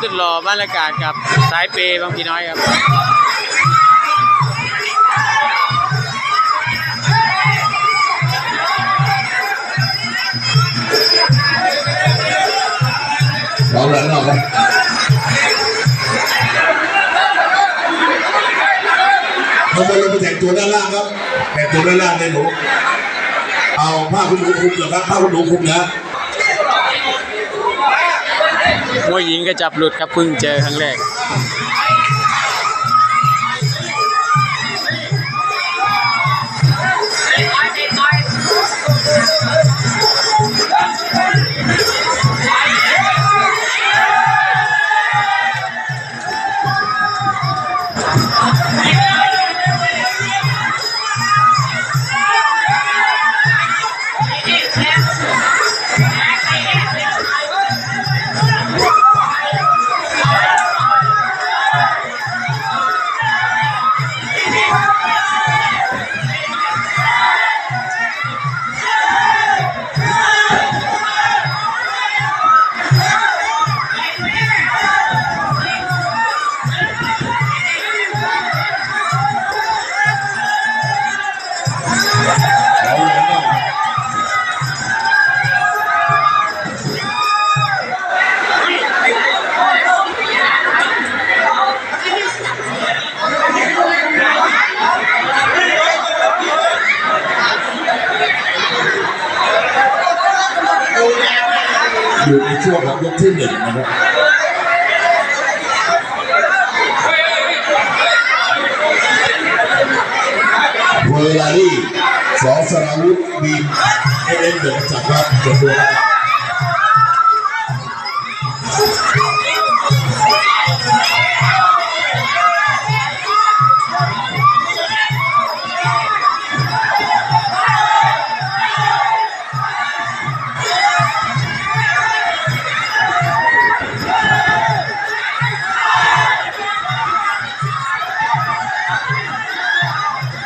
สุดหล่อบรรยากาศกับสายเปย์บางพี่น้อยครับร้องแล้วเราครับเราไปลงไปแต่งตัวด้านล่างครับแต่งตัวด้านล่างเลยหนูเอาผ้าคุณหนูคลุมเหรอครับผ้าคุณหนูคลุมนะ มวยหญิงก็จับหลุดครับเพิ่งเจอครั้งแรก อยู่ในช่วงของยกที่หนึ่งนะครับเวลารี่สอสราวุธบีมเอเอ็นเดอร์จากครับตัวตัวน